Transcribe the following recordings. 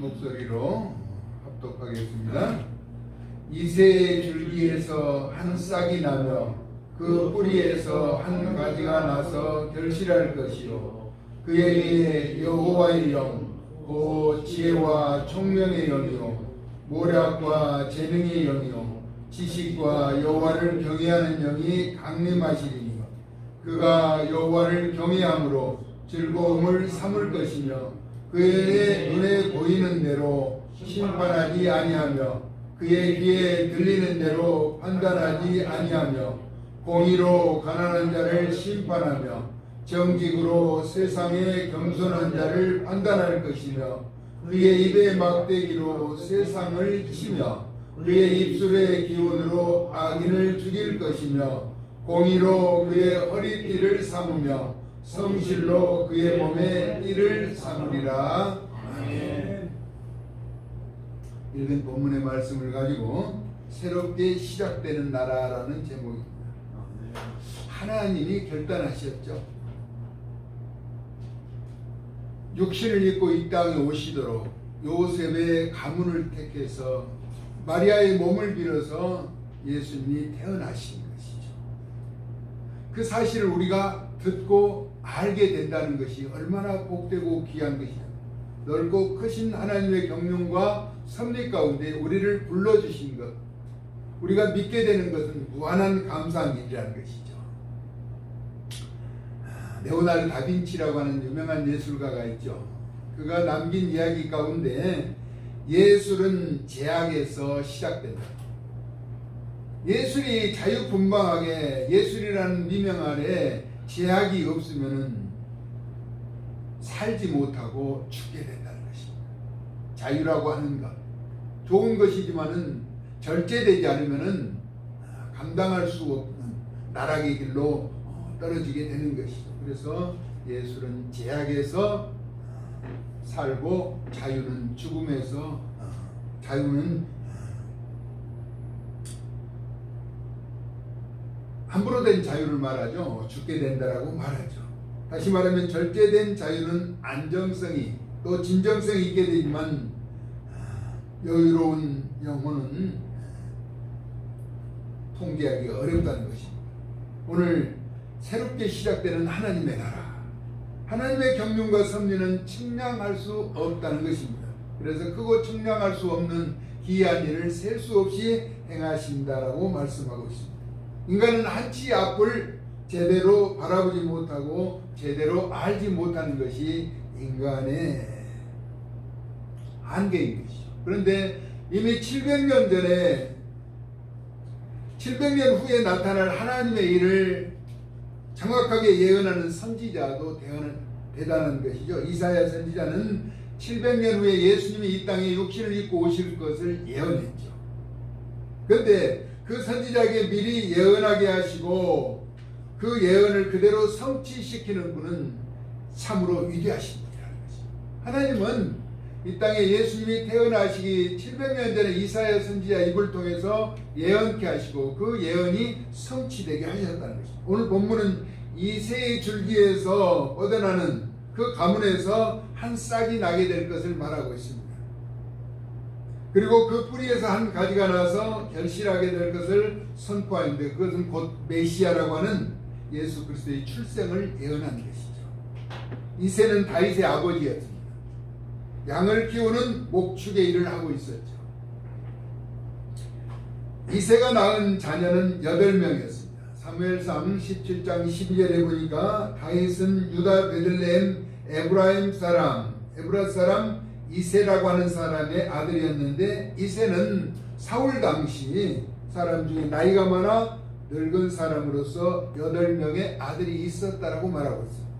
목소리로 합독하겠습니다. 이새의 줄기에서 한 싹이 나며 그 뿌리에서 한 가지가 나서 결실할 것이요. 그에게 여호와의 영, 곧 지혜와 총명의 영이요. 모략과 재능의 영이요. 지식과 여호와를 경외하는 영이 강림하시리니 그가 여호와를 경외함으로 즐거움을 삼을 것이며 그의 눈에 보이는 대로 심판하지 아니하며 그의 귀에 들리는 대로 판단하지 아니하며 공의로 가난한 자를 심판하며 정직으로 세상에 겸손한 자를 판단할 것이며 그의 입의 막대기로 세상을 치며 그의 입술의 기운으로 악인을 죽일 것이며 공의로 그의 허리띠를 삼으며 성실로 그의 몸에 띠를 삼으리라. 아멘. 읽은 본문의 말씀을 가지고 새롭게 시작되는 나라라는 제목입니다. 하나님이 결단하셨죠. 육신을 입고 이 땅에 오시도록 요셉의 가문을 택해서 마리아의 몸을 빌어서 예수님이 태어나신 것이죠. 그 사실을 우리가 듣고 알게 된다는 것이 얼마나 복되고 귀한 것이냐. 넓고 크신 하나님의 경륜과 섭리 가운데 우리를 불러주신 것. 우리가 믿게 되는 것은 무한한 감사한 일이라는 것이죠. 아, 레오나르 다빈치라고 하는 유명한 예술가가 있죠. 그가 남긴 이야기 가운데 예술은 제약에서 시작된다. 예술이 자유분방하게 예술이라는 미명 아래 제약이 없으면은 살지 못하고 죽게 된다는 것입니다. 자유라고 하는 것 좋은 것이지만은 절제되지 않으면은 감당할 수 없는 나락의 길로 떨어지게 되는 것이죠. 그래서 예술은 제약에서 살고 자유는 죽음에서 자유는 함부로 된 자유를 말하죠. 죽게 된다라고 말하죠. 다시 말하면 절제된 자유는 안정성이 또 진정성이 있게 되지만 여유로운 영혼은 통제하기 어렵다는 것입니다. 오늘 새롭게 시작되는 하나님의 나라 하나님의 경륜과 섭리는 측량할 수 없다는 것입니다. 그래서 크고 측량할 수 없는 기이한 일을 셀 수 없이 행하신다라고 말씀하고 있습니다. 인간은 한치 앞을 제대로 바라보지 못하고 제대로 알지 못하는 것이 인간의 한계인 것이죠. 그런데 이미 700년 전에 700년 후에 나타날 하나님의 일을 정확하게 예언하는 선지자도 대단한 것이죠. 이사야 선지자는 700년 후에 예수님이 이 땅에 육신을 입고 오실 것을 예언했죠. 그런데 그 선지자에게 미리 예언하게 하시고 그 예언을 그대로 성취시키는 분은 참으로 위대하신 분이라는 것입니다. 하나님은 이 땅에 예수님이 태어나시기 700년 전에 이사야 선지자 입을 통해서 예언케 하시고 그 예언이 성취되게 하셨다는 것입니다. 오늘 본문은 이 새의 줄기에서 뻗어나는 그 가문에서 한 싹이 나게 될 것을 말하고 있습니다. 그리고 그 뿌리에서 한 가지가 나서 결실하게 될 것을 선포하는데 그것은 곧 메시아라고 하는 예수 그리스도의 출생을 예언한 것이죠. 이새는 다윗의 아버지였습니다. 양을 키우는 목축의 일을 하고 있었죠. 이새가 낳은 자녀는 8명이었습니다. 사무엘상 17장 12절에 보니까 다윗은 유다 베들레헴 에브라임 사람 에브라 사람 이세라고 하는 사람의 아들이었는데 이세는 사울 당시 사람 중에 나이가 많아 늙은 사람으로서 여덟 명의 아들이 있었다라고 말하고 있습니다.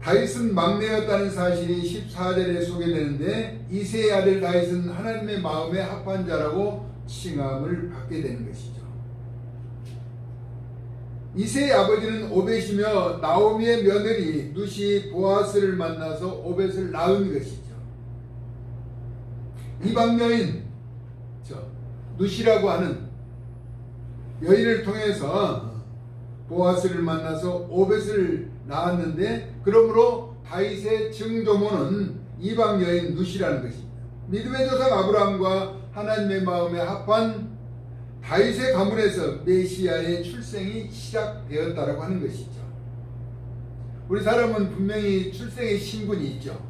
다윗은 막내였다는 사실이 14절에 소개되는데 이세의 아들 다윗은 하나님의 마음에 합한 자라고 칭함을 받게 되는 것이죠. 이세의 아버지는 오벳이며 나오미의 며느리 누시 보아스를 만나서 오벳을 낳은 것이죠. 이방 여인 저 누시라고 하는 여인을 통해서 보아스를 만나서 오벳을 낳았는데 그러므로 다윗의 증조모는 이방 여인 누시라는 것입니다. 믿음의 조상 아브라함과 하나님의 마음에 합한 다윗의 가문에서 메시아의 출생이 시작되었다라고 하는 것이죠. 우리 사람은 분명히 출생의 신분이 있죠.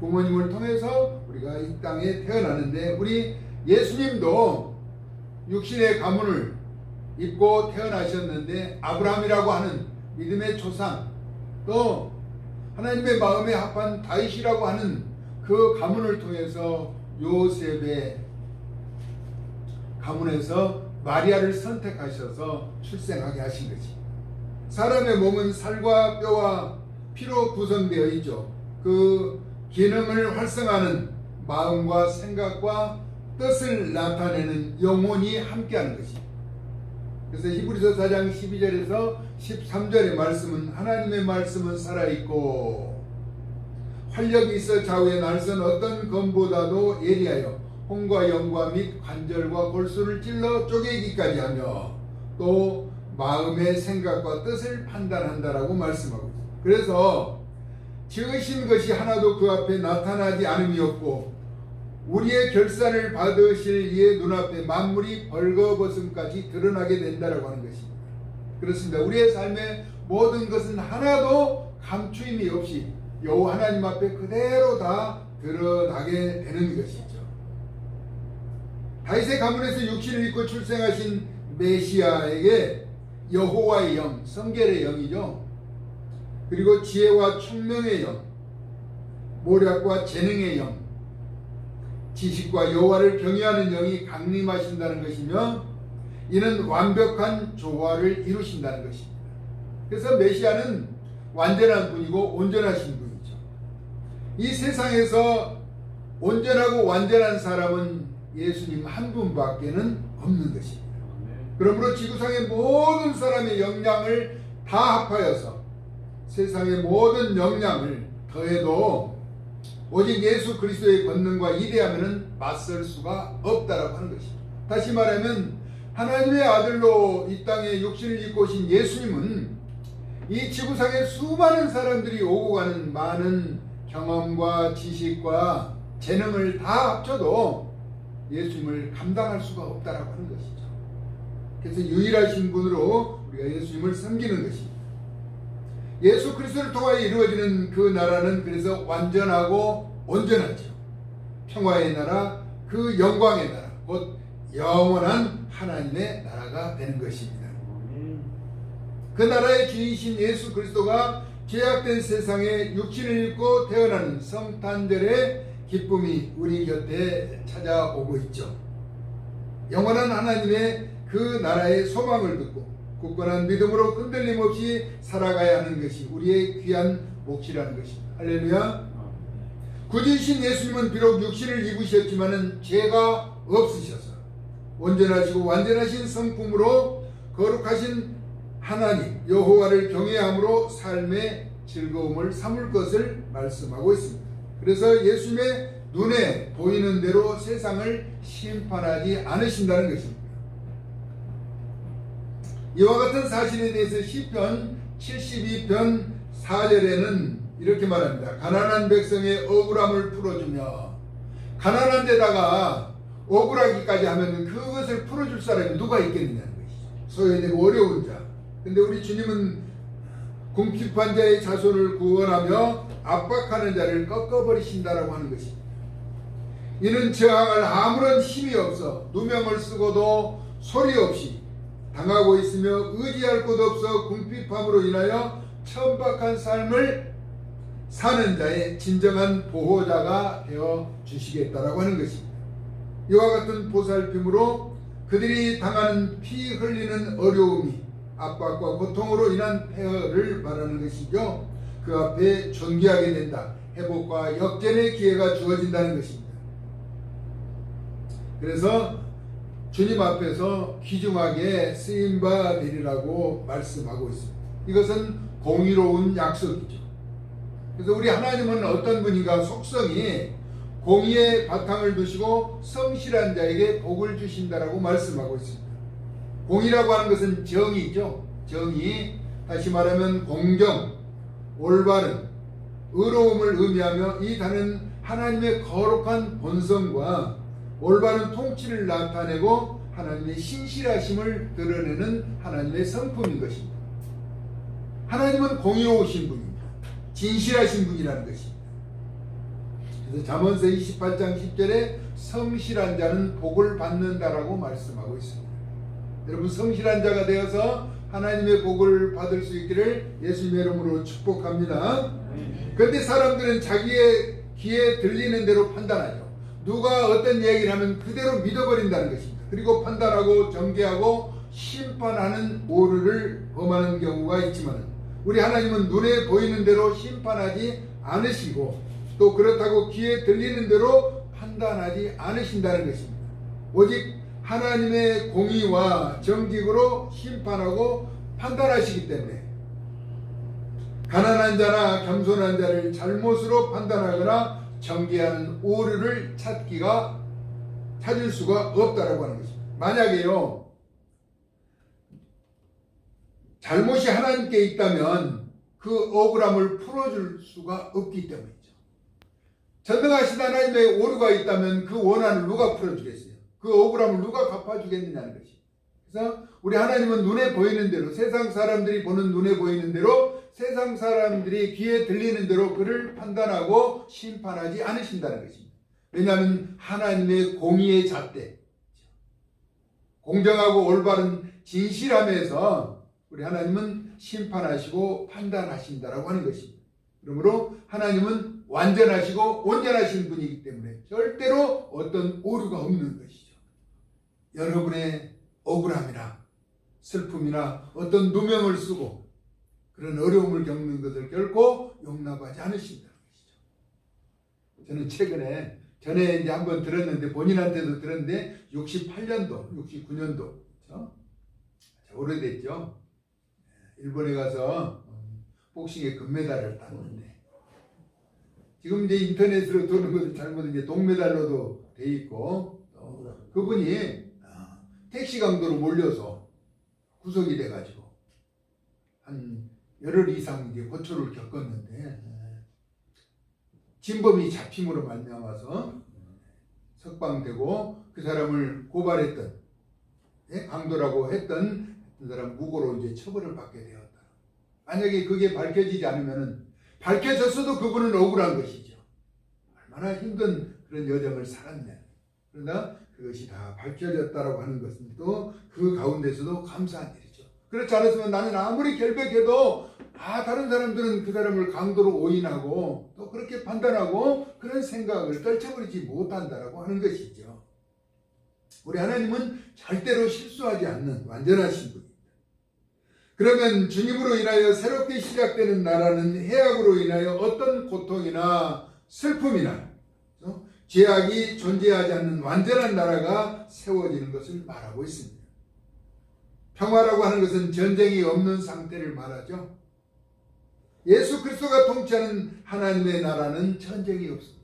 부모님을 통해서 우리가 이 땅에 태어나는데 우리 예수님도 육신의 가문을 입고 태어나셨는데 아브라함이라고 하는 믿음의 조상 또 하나님의 마음에 합한 다윗이라고 하는 그 가문을 통해서 요셉의 가문에서 마리아를 선택하셔서 출생하게 하신 것이. 사람의 몸은 살과 뼈와 피로 구성되어 있죠. 그 기능을 활성하는 마음과 생각과 뜻을 나타내는 영혼이 함께하는 것이. 그래서 히브리서 4장 12절에서 13절의 말씀은 하나님의 말씀은 살아있고 활력이 있어 좌우에 날선 어떤 검보다도 예리하여 홍과 영과 및 관절과 골수를 찔러 쪼개기까지 하며 또 마음의 생각과 뜻을 판단한다라고 말씀하고 있습니다. 그래서 지으신 것이 하나도 그 앞에 나타나지 않음이 없고 우리의 결산을 받으실 이의 눈앞에 만물이 벌거벗음까지 드러나게 된다라고 하는 것입니다. 그렇습니다. 우리의 삶의 모든 것은 하나도 감추임이 없이 여호와 하나님 앞에 그대로 다 드러나게 되는 것이죠. 다윗의 가문에서 육신을 입고 출생하신 메시아에게 여호와의 영, 성결의 영이죠. 그리고 지혜와 총명의 영, 모략과 재능의 영, 지식과 여호와를 경외하는 영이 강림하신다는 것이며 이는 완벽한 조화를 이루신다는 것입니다. 그래서 메시아는 완전한 분이고 온전하신 분이죠. 이 세상에서 온전하고 완전한 사람은 예수님 한 분밖에는 없는 것입니다. 그러므로 지구상의 모든 사람의 역량을 다 합하여서 세상의 모든 역량을 더해도 오직 예수 그리스도의 권능과 이대하면은 맞설 수가 없다라고 하는 것입니다. 다시 말하면 하나님의 아들로 이 땅에 육신을 입고 오신 예수님은 이 지구상의 수많은 사람들이 오고 가는 많은 경험과 지식과 재능을 다 합쳐도 예수님을 감당할 수가 없다라고 하는 것이죠. 그래서 유일하신 분으로 우리가 예수님을 섬기는 것입니다. 예수 그리스도를 통하여 이루어지는 그 나라는 그래서 완전하고 온전하죠. 평화의 나라, 그 영광의 나라, 곧 영원한 하나님의 나라가 되는 것입니다. 그 나라의 주인이신 예수 그리스도가 죄악된 세상에 육신을 입고 태어나는 성탄절의 기쁨이 우리 곁에 찾아오고 있죠. 영원한 하나님의 그 나라의 소망을 듣고 굳건한 믿음으로 흔들림 없이 살아가야 하는 것이 우리의 귀한 몫이라는 것입니다. 할렐루야. 구주이신 예수님은 비록 육신을 입으셨지만은 죄가 없으셔서 온전하시고 완전하신 성품으로 거룩하신 하나님 여호와를 경외함으로 삶의 즐거움을 삼을 것을 말씀하고 있습니다. 그래서 예수님의 눈에 보이는 대로 세상을 심판하지 않으신다는 것입니다. 이와 같은 사실에 대해서 시편 72편 4절에는 이렇게 말합니다. 가난한 백성의 억울함을 풀어주며 가난한 데다가 억울하기까지 하면 그것을 풀어줄 사람이 누가 있겠느냐는 것이죠. 소외되고 어려운 자. 근데 우리 주님은 궁핍한 자의 자손을 구원하며 압박하는 자를 꺾어버리신다라고 하는 것입니다. 이는 저항할 아무런 힘이 없어 누명을 쓰고도 소리 없이 당하고 있으며 의지할 곳 없어 궁핍함으로 인하여 천박한 삶을 사는 자의 진정한 보호자가 되어 주시겠다라고 하는 것입니다. 이와 같은 보살핌으로 그들이 당하는 피 흘리는 어려움이 압박과 고통으로 인한 폐허를 말하는 것이죠. 그 앞에 존귀하게 된다. 회복과 역전의 기회가 주어진다는 것입니다. 그래서 주님 앞에서 귀중하게 쓰임바 되리라고 말씀하고 있습니다. 이것은 공의로운 약속이죠. 그래서 우리 하나님은 어떤 분인가 속성이 공의의 바탕을 두시고 성실한 자에게 복을 주신다라고 말씀하고 있습니다. 공의라고 하는 것은 정의죠. 정의. 다시 말하면 공정, 올바른, 의로움을 의미하며 이 단은 하나님의 거룩한 본성과 올바른 통치를 나타내고 하나님의 신실하심을 드러내는 하나님의 성품인 것입니다. 하나님은 공의로우신 분입니다. 진실하신 분이라는 것입니다. 그래서 잠언서 28장 10절에 성실한 자는 복을 받는다라고 말씀하고 있습니다. 여러분 성실한 자가 되어서 하나님의 복을 받을 수 있기를 예수님의 이름으로 축복합니다. 그런데 사람들은 자기의 귀에 들리는 대로 판단하죠. 누가 어떤 얘기를 하면 그대로 믿어버린다는 것입니다. 그리고 판단하고 정죄하고 심판하는 오류를 범하는 경우가 있지만 우리 하나님은 눈에 보이는 대로 심판하지 않으시고 또 그렇다고 귀에 들리는 대로 판단하지 않으신다는 것입니다. 오직 하나님의 공의와 정직으로 심판하고 판단하시기 때문에 가난한 자나 겸손한 자를 잘못으로 판단하거나 정죄하는 오류를 찾기가 찾을 수가 없다라고 하는 것입니다. 만약에요 잘못이 하나님께 있다면 그 억울함을 풀어줄 수가 없기 때문이죠. 전능하신 하나님의 오류가 있다면 그 원한을 누가 풀어주겠어요? 그 억울함을 누가 갚아주겠느냐는 것이. 그래서 우리 하나님은 눈에 보이는 대로 세상 사람들이 보는 눈에 보이는 대로 세상 사람들이 귀에 들리는 대로 그를 판단하고 심판하지 않으신다는 것입니다. 왜냐하면 하나님의 공의의 잣대, 공정하고 올바른 진실함에서 우리 하나님은 심판하시고 판단하신다라고 하는 것입니다. 그러므로 하나님은 완전하시고 온전하신 분이기 때문에 절대로 어떤 오류가 없는 것이죠. 여러분의 억울함이나 슬픔이나 어떤 누명을 쓰고 그런 어려움을 겪는 것을 결코 용납하지 않으신다는 것이죠. 저는 최근에 전에 이제 한 번 들었는데 본인한테도 들었는데 68년도, 69년도 그렇죠? 오래됐죠. 일본에 가서 복싱에 금메달을 땄는데 지금 이제 인터넷으로 도는 것을 잘못 이제 동메달로도 돼 있고 또 그분이 아, 택시 강도로 몰려서 구속이 돼가지고 한 열흘 이상 이제 고초를 겪었는데 진범이 잡힘으로 말미암아서 석방되고 그 사람을 고발했던 예? 강도라고 했던 그 사람 무고로 이제 처벌을 받게 되었다. 만약에 그게 밝혀지지 않으면은 밝혀졌어도 그분은 억울한 것이죠. 얼마나 힘든 그런 여정을 살았냐. 그러나 그것이 다 밝혀졌다라고 하는 것은 또 그 가운데서도 감사한 일이죠. 그렇지 않았으면 나는 아무리 결백해도 아 다른 사람들은 그 사람을 강도로 오인하고 또 그렇게 판단하고 그런 생각을 떨쳐버리지 못한다라고 하는 것이죠. 우리 하나님은 절대로 실수하지 않는 완전하신 분입니다. 그러면 주님으로 인하여 새롭게 시작되는 나라는 해악으로 인하여 어떤 고통이나 슬픔이나 어? 죄악이 존재하지 않는 완전한 나라가 세워지는 것을 말하고 있습니다. 평화라고 하는 것은 전쟁이 없는 상태를 말하죠. 예수 그리스도가 통치하는 하나님의 나라는 전쟁이 없습니다.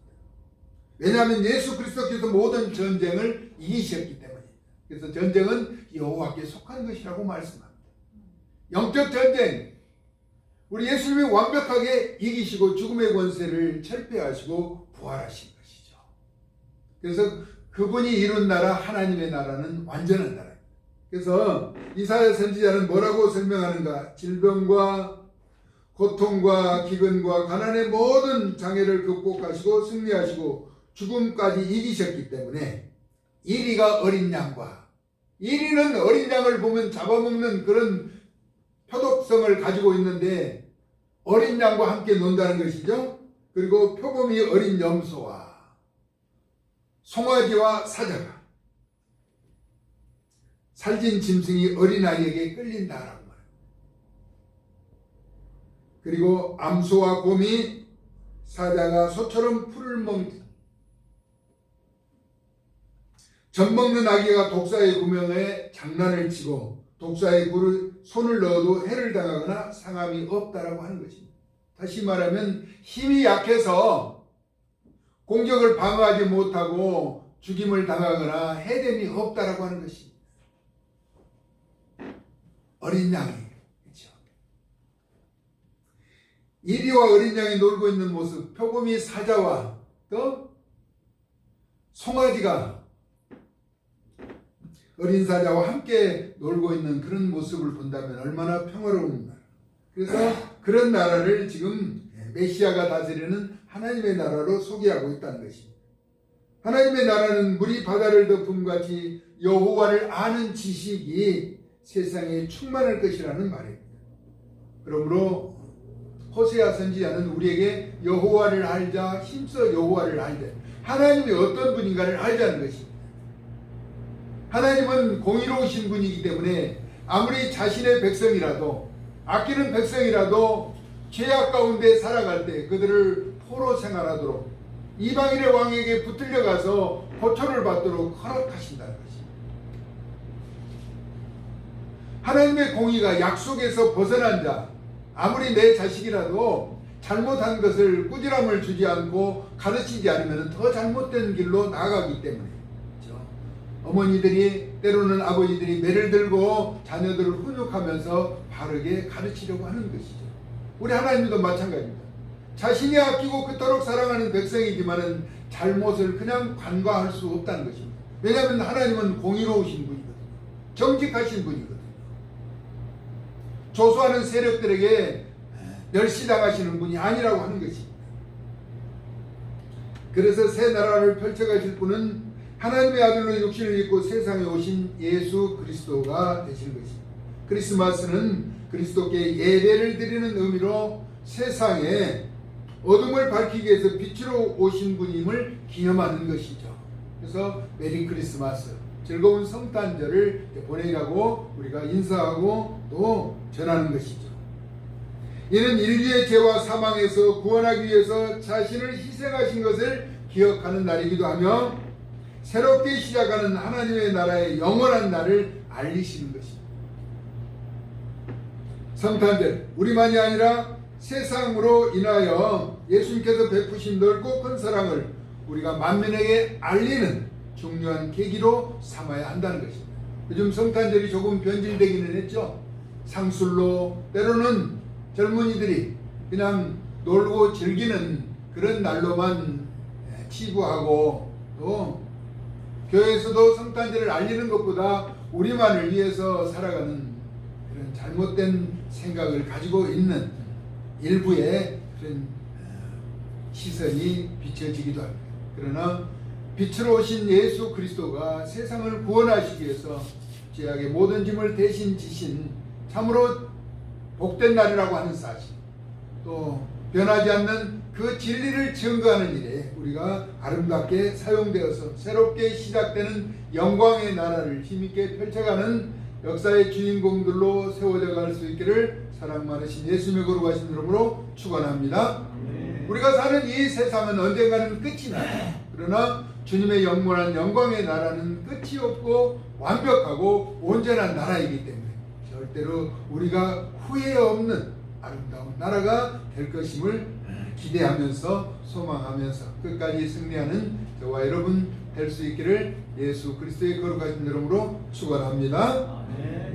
왜냐하면 예수 그리스도께서 모든 전쟁을 이기셨기 때문입니다. 그래서 전쟁은 여호와께 속한 것이라고 말씀합니다. 영적 전쟁, 우리 예수님이 완벽하게 이기시고 죽음의 권세를 철폐하시고 것이죠. 그래서 그분이 이룬 나라 하나님의 나라는 완전한 나라입니다. 그래서 이사야 선지자는 뭐라고 설명하는가? 질병과 고통과 기근과 가난의 모든 장애를 극복하시고 승리하시고 죽음까지 이기셨기 때문에 이리가 어린 양과 이리는 어린 양을 보면 잡아먹는 그런 표독성을 가지고 있는데 어린 양과 함께 논다는 것이죠. 그리고 표범이 어린 염소와 송아지와 사자가 살진 짐승이 어린아이에게 끌린다라고 말합니다. 그리고 암소와 곰이 사자가 소처럼 풀을 먹는 젖 먹는 아기가 독사의 구명에 장난을 치고 독사의 굴을 손을 넣어도 해를 당하거나 상함이 없다라고 하는 것입니다. 다시 말하면 힘이 약해서 공격을 방어하지 못하고 죽임을 당하거나 해됨이 없다라고 하는 것입니다. 어린 양이 그렇죠. 이리와 어린 양이 놀고 있는 모습, 표범이 사자와 또 송아지가 어린 사자와 함께 놀고 있는 그런 모습을 본다면 얼마나 평화로운 나라. 그래서 그런 나라를 지금 메시아가 다스리는 하나님의 나라로 소개하고 있다는 것입니다. 하나님의 나라는 물이 바다를 덮음 같이 여호와를 아는 지식이 세상에 충만할 것이라는 말입니다. 그러므로 호세아 선지자는 우리에게 여호와를 알자 힘써 여호와를 알자 하나님이 어떤 분인가를 알자는 것입니다. 하나님은 공의로우신 분이기 때문에 아무리 자신의 백성이라도 아끼는 백성이라도 죄악 가운데 살아갈 때 그들을 포로 생활하도록 이방인의 왕에게 붙들려 가서 고초를 받도록 허락하신다는 것입니다. 하나님의 공의가 약속에서 벗어난 자, 아무리 내 자식이라도 잘못한 것을 꾸지람을 주지 않고 가르치지 않으면 더 잘못된 길로 나아가기 때문에 그렇죠? 어머니들이 때로는 아버지들이 매를 들고 자녀들을 훈육하면서 바르게 가르치려고 하는 것이죠. 우리 하나님도 마찬가지입니다. 자신이 아끼고 그토록 사랑하는 백성이지만은 잘못을 그냥 간과할 수 없다는 것입니다. 왜냐하면 하나님은 공의로우신 분이거든요. 정직하신 분이거든요. 조소하는 세력들에게 멸시당하시는 분이 아니라고 하는 것입니다. 그래서 새 나라를 펼쳐가실 분은 하나님의 아들로 육신을 입고 세상에 오신 예수 그리스도가 되실 것입니다. 크리스마스는 그리스도께 예배를 드리는 의미로 세상에 어둠을 밝히기 위해서 빛으로 오신 분임을 기념하는 것이죠. 그래서 메리 크리스마스, 즐거운 성탄절을 보내라고 우리가 인사하고 또 전하는 것이죠. 이는 인류의 죄와 사망에서 구원하기 위해서 자신을 희생하신 것을 기억하는 날이기도 하며 새롭게 시작하는 하나님의 나라의 영원한 날을 알리시는 것입니다. 성탄절 우리만이 아니라 세상으로 인하여 예수님께서 베푸신 넓고 큰 사랑을 우리가 만민에게 알리는 중요한 계기로 삼아야 한다는 것입니다. 요즘 성탄절이 조금 변질되기는 했죠. 상술로 때로는 젊은이들이 그냥 놀고 즐기는 그런 날로만 치부하고 또 교회에서도 성탄절을 알리는 것보다 우리만을 위해서 살아가는 잘못된 생각을 가지고 있는 일부의 그런 시선이 비춰지기도 합니다. 그러나 빛으로 오신 예수 그리스도가 세상을 구원하시기 위해서 죄악의 모든 짐을 대신 지신 참으로 복된 날이라고 하는 사실 또 변하지 않는 그 진리를 증거하는 일에 우리가 아름답게 사용되어서 새롭게 시작되는 영광의 나라를 힘있게 펼쳐가는 역사의 주인공들로 세워져 갈 수 있기를 사랑 많으신 예수님의 거룩하신 이름으로 축원합니다. 우리가 사는 이 세상은 언젠가는 끝이 나요. 그러나 주님의 영원한 영광의 나라는 끝이 없고 완벽하고 온전한 나라이기 때문에 절대로 우리가 후회 없는 아름다운 나라가 될 것임을 기대하면서 소망하면서 끝까지 승리하는 저와 여러분 될 수 있기를 예수 그리스도의 거룩하신 이름으로 축원합니다.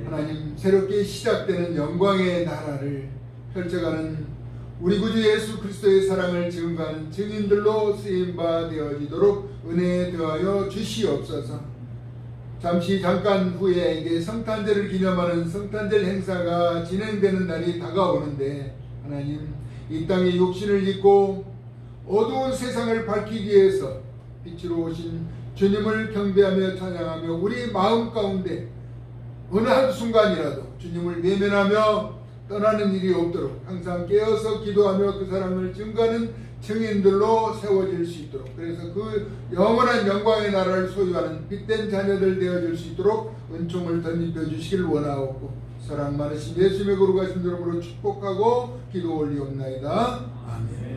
하나님 새롭게 시작되는 영광의 나라를 펼쳐가는 우리 구주 예수 그리스도의 사랑을 증거하는 증인들로 쓰임 바 되어지도록 은혜 되하여 주시옵소서. 잠시 잠깐 후에 이게 성탄절을 기념하는 성탄절 행사가 진행되는 날이 다가오는데 하나님 이 땅에 육신을 입고 어두운 세상을 밝히기 위해서 빛으로 오신 주님을 경배하며 찬양하며 우리 마음 가운데 어느 한순간이라도 주님을 내면하며 떠나는 일이 없도록 항상 깨어서 기도하며 그 사랑을 증거하는 증인들로 세워질 수 있도록 그래서 그 영원한 영광의 나라를 소유하는 빛된 자녀들 되어질 수 있도록 은총을 덧입혀 주시길 원하옵고 사랑 많으신 예수님의 거룩하신 이름으로 축복하고 기도 올리옵나이다. 아멘.